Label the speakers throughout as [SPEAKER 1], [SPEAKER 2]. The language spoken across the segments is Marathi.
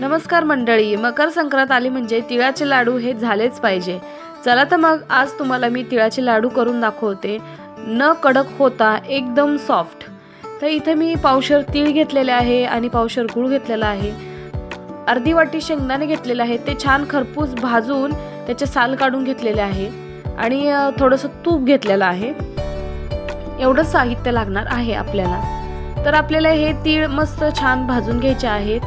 [SPEAKER 1] नमस्कार मंडळी मकर संक्रांत आली म्हणजे तिळाचे लाडू हे झालेच पाहिजे. चला तर मग आज तुम्हाला मी तिळाचे लाडू करून दाखवते. न कडक होता एकदम सॉफ्ट तर इथे मी पावशर तीळ घेतलेले आहे आणि पावशर गूळ घेतलेला आहे. अर्धी वाटी शेंगदाणे घेतलेले आहे ते छान खरपूस भाजून त्याचे साल काढून घेतलेले आहे. आणि थोडंसं तूप घेतलेलं आहे. एवढंच साहित्य लागणार आहे आपल्याला. तर आपल्याला हे तीळ मस्त छान भाजून घ्यायचे आहेत.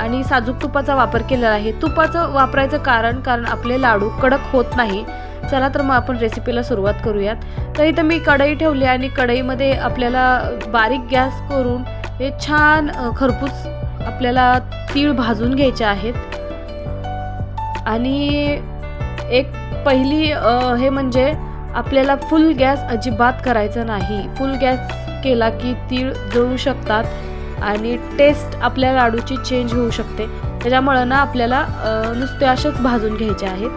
[SPEAKER 1] आणि साजूक तुपाचा वापर केलेला आहे. तुपाचं वापरायचं कारण कारण आपले लाडू कडक होत नाही. चला तर मग आपण रेसिपीला सुरुवात करूयात. तर इथं मी कढई ठेवली आणि कढईमध्ये आपल्याला बारीक गॅस करून हे छान खरपूस आपल्याला तीळ भाजून घ्यायचे आहेत. आणि एक पहिली हे म्हणजे आपल्याला फुल गॅस अजिबात करायचा नाही. फुल गॅस केला की तीळ जळू शकतात. आणि टेस्ट आपल्या लाडूची चेंज होऊ शकते. त्याच्यामुळं ना आपल्याला नुसते असेच भाजून घ्यायचे आहेत.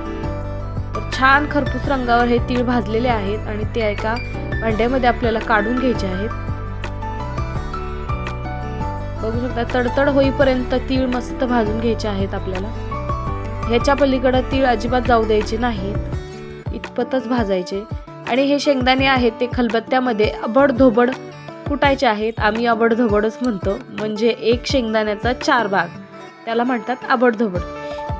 [SPEAKER 1] तर छान खरपूस रंगावर हे तीळ भाजलेले आहेत आणि ते एका भांड्यामध्ये आपल्याला काढून घ्यायचे आहेत. बघू शकता तडतड होईपर्यंत तीळ मस्त भाजून घ्यायचे आहेत आपल्याला. ह्याच्या पलीकडं तीळ अजिबात जाऊ द्यायचे नाहीत. इतपतच भाजायचे. आणि हे शेंगदाणे आहेत ते खलबत्त्यामध्ये अबड धोबड कुटायचे आहेत आम्ही आबडधोबडच म्हणतो. म्हणजे एक शेंगदाण्याचा चार भाग त्याला म्हणतात आबडधोबड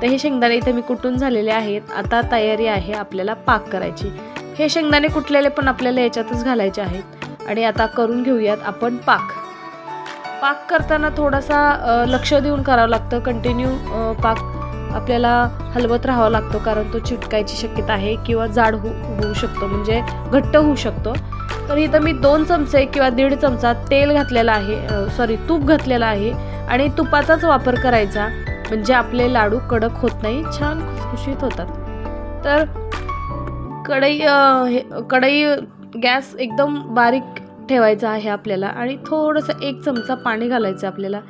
[SPEAKER 1] तर हे शेंगदाणे इथे मी कुटून झालेले आहेत. आता तयारी आहे आपल्याला पाक करायची. हे शेंगदाणे कुटलेले पण आपल्याला याच्यातच घालायचे आहेत. आणि आता करून घेऊयात आपण पाक. पाक करताना थोडासा लक्ष देऊन करावं लागतं. कंटिन्यू पाक आपल्याला हलवत राहावं लागतो. कारण तो चिटकायची शक्यता आहे किंवा जाड हो होऊ शकतो. म्हणजे घट्ट होऊ शकतो. तर इथं मी दोन चमचे किंवा दीड चमचा तेल घातलेला आहे सॉरी तूप घातलेलं आहे आणि तुपाचाच वापर करायचा. म्हणजे आपले लाडू कडक होत नाही छान खुसखुशीत होतात. तर कढई हे कढई गॅस एकदम बारीक ठेवायचा आहे आपल्याला आणि थोडंसं एक चमचा पाणी घालायचं आपल्याला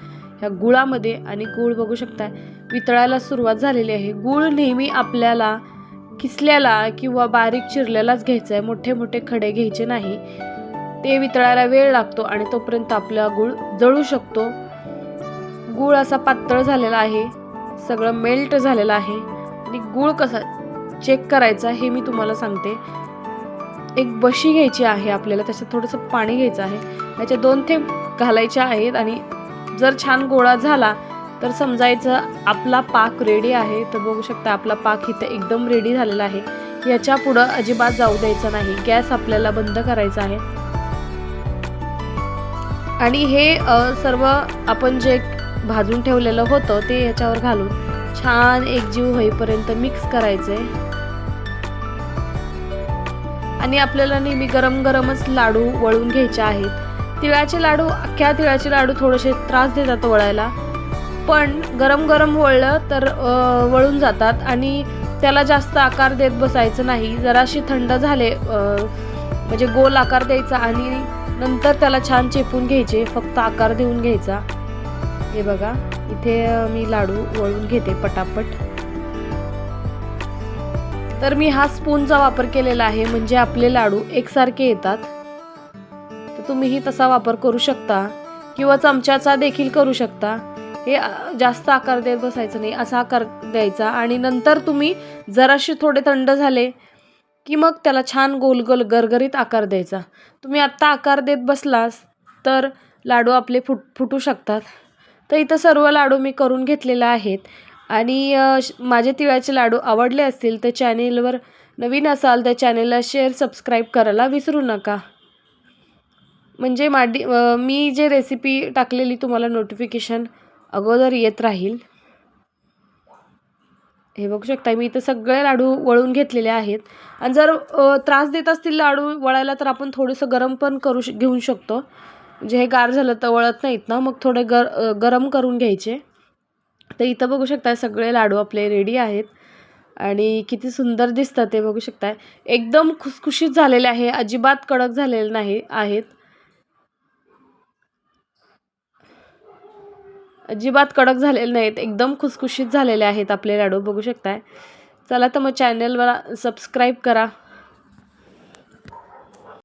[SPEAKER 1] ह्या गुळामध्ये. आणि गूळ बघू शकता वितळायला सुरुवात झालेली आहे. गूळ नेहमी आपल्याला किसलेला किंवा बारीक चिरलेलाच घ्यायचा आहे मोठे मोठे खडे घ्यायचे नाही. ते वितळायला वेळ लागतो आणि तोपर्यंत आपला गूळ जळू शकतो. गूळ असा पातळ झालेला आहे सगळं मेल्ट झालेलं आहे. आणि गूळ कसा चेक करायचा हे मी तुम्हाला सांगते. एक बशी घ्यायची आहे आपल्याला त्याच्यात थोडंसं पाणी घ्यायचं आहे. त्याच्या दोन थेंब घालायचे आहेत आणि जर छान गोळा झाला तर समजायचं आपला पाक रेडी आहे तर बघू शकता आपला पाक इथं एकदम रेडी झालेला आहे. याच्या पुढं अजिबात जाऊ द्यायचा नाही. गॅस आपल्याला बंद करायचा आहे. आणि हे सर्व आपण जे भाजून ठेवलेलं होतं ते याच्यावर घालून छान एकजीव होईपर्यंत मिक्स करायचे आणि आपल्याला नेहमी गरम गरमच लाडू वळून घ्यायचे आहेत. तिळाचे लाडू अख्ख्या तिळाचे लाडू थोडेसे त्रास देतात वळायला. पण गरम गरम वळलं तर वळून जातात आणि त्याला जास्त आकार देत बसायचं नाही. जराशी थंड झाले म्हणजे गोल आकार द्यायचा आणि नंतर त्याला छान चेपून घ्यायचे फक्त आकार देऊन घ्यायचा. हे बघा इथे मी लाडू वळून घेते पटापट. तर मी हा स्पूनचा वापर केलेला आहे म्हणजे आपले लाडू एकसारखे येतात. तर तुम्हीही तसा वापर करू शकता किंवा चमच्याचा देखील करू शकता. हे जास्त आकार देत बसायचं नाही असा आकार द्यायचा. आणि नंतर तुम्ही जराशी थोडे थंड झाले की मग त्याला छान गोल गोल गरगरीत आकार द्यायचा. तुम्ही आत्ता आकार देत बसलास तर लाडू आपले फुट फुटू शकतात. तर इथं सर्व लाडू मी करून घेतलेले आहेत. आणि श- माझे तिळाचे लाडू आवडले असतील तर चॅनेलवर नवीन असाल तर चॅनेलला शेअर सबस्क्राईब करायला विसरू नका. म्हणजे माडी मी जे रेसिपी टाकलेली तुम्हाला नोटिफिकेशन अगोदर येत राहील. हे बघू शकता मी इथं सगळे लाडू वळून घेतलेले आहेत. आणि जर त्रास देत असतील लाडू वळायला तर आपण थोडंसं गरम पण करू श घेऊ शकतो. म्हणजे हे गार झालं तर वळत नाहीत ना मग थोडे गर गरम करून घ्यायचे. तर इथं बघू शकता सगळे लाडू आपले रेडी आहेत. आणि किती सुंदर दिसतात ते बघू शकताय एकदम खुसखुशीत झालेले आहे अजिबात कडक झालेले नाही आहेत. अजिबात कडक झालेले नाहीत. एकदम खुसखुशीत झालेले आहेत आपले लाडू. बघू शकताय. चला तर मग चॅनलला सबस्क्राईब करा.